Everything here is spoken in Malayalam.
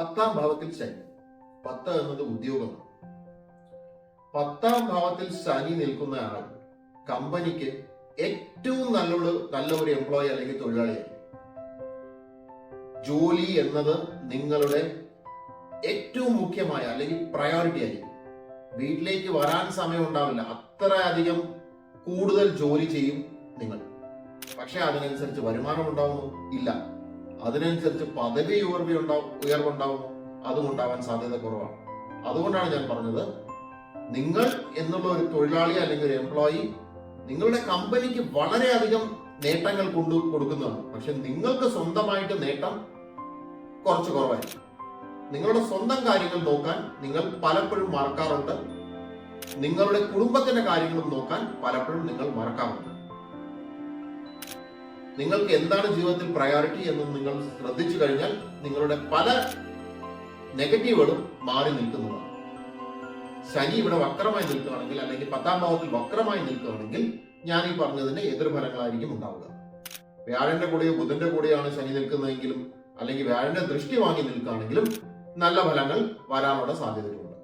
പത്താം ഭാവത്തിൽ ശനി. പത്ത് എന്നത് ഉദ്യോഗമാണ്. പത്താം ഭാവത്തിൽ ശനി നിൽക്കുന്ന ആൾ കമ്പനിക്ക് ഏറ്റവും നല്ലൊരു നല്ല ഒരു എംപ്ലോയി അല്ലെങ്കിൽ തൊഴിലാളിയായി ജോലി എന്നത് നിങ്ങളുടെ ഏറ്റവും മുഖ്യമായ അല്ലെങ്കിൽ പ്രയോറിറ്റി ആയിരിക്കും. വീട്ടിലേക്ക് വരാൻ സമയം ഉണ്ടാവില്ല. അത്ര അധികം കൂടുതൽ ജോലി ചെയ്യും നിങ്ങൾ. പക്ഷെ അതിനനുസരിച്ച് വരുമാനം ഉണ്ടാവുന്നു? ഇല്ല. അതിനനുസരിച്ച് പദവി ഉയർവ് ഉണ്ടാവും ഉയർവുണ്ടാവുന്നു അതും ഉണ്ടാവാൻ സാധ്യത കുറവാണ്. അതുകൊണ്ടാണ് ഞാൻ പറഞ്ഞത് നിങ്ങൾ എന്നുള്ള ഒരു തൊഴിലാളി അല്ലെങ്കിൽ ഒരു എംപ്ലോയി നിങ്ങളുടെ കമ്പനിക്ക് വളരെയധികം നേട്ടങ്ങൾ കൊണ്ടു കൊടുക്കുന്നതാണ്. പക്ഷെ നിങ്ങൾക്ക് സ്വന്തമായിട്ട് നേട്ടം കുറച്ച് കുറവായിരിക്കും. നിങ്ങളുടെ സ്വന്തം കാര്യങ്ങൾ നോക്കാൻ നിങ്ങൾ പലപ്പോഴും മറക്കാറുണ്ട്. നിങ്ങളുടെ കുടുംബത്തിന്റെ കാര്യങ്ങളും നോക്കാൻ പലപ്പോഴും നിങ്ങൾ മറക്കാറുണ്ട്. നിങ്ങൾക്ക് എന്താണ് ജീവിതത്തിൽ പ്രയോറിറ്റി എന്ന് നിങ്ങൾ ശ്രദ്ധിച്ചു കഴിഞ്ഞാൽ നിങ്ങളുടെ പല നെഗറ്റീവുകളും മാറി നിൽക്കുന്നതാണ്. ശനി ഇവിടെ വക്രമായി നിൽക്കുകയാണെങ്കിൽ അല്ലെങ്കിൽ പത്താം ഭാവത്തിൽ വക്രമായി നിൽക്കുകയാണെങ്കിൽ ഞാൻ ഈ പറഞ്ഞതിന്റെ എതിർഫലങ്ങളായിരിക്കും ഉണ്ടാവുക. വ്യാഴന്റെ കൂടെയോ ബുധന്റെ കൂടെയാണ് ശനി നിൽക്കുന്നതെങ്കിലും അല്ലെങ്കിൽ വ്യാഴന്റെ ദൃഷ്ടി വാങ്ങി നിൽക്കുകയാണെങ്കിലും നല്ല ഫലങ്ങൾ വരാനുള്ള സാധ്യതയുണ്ട്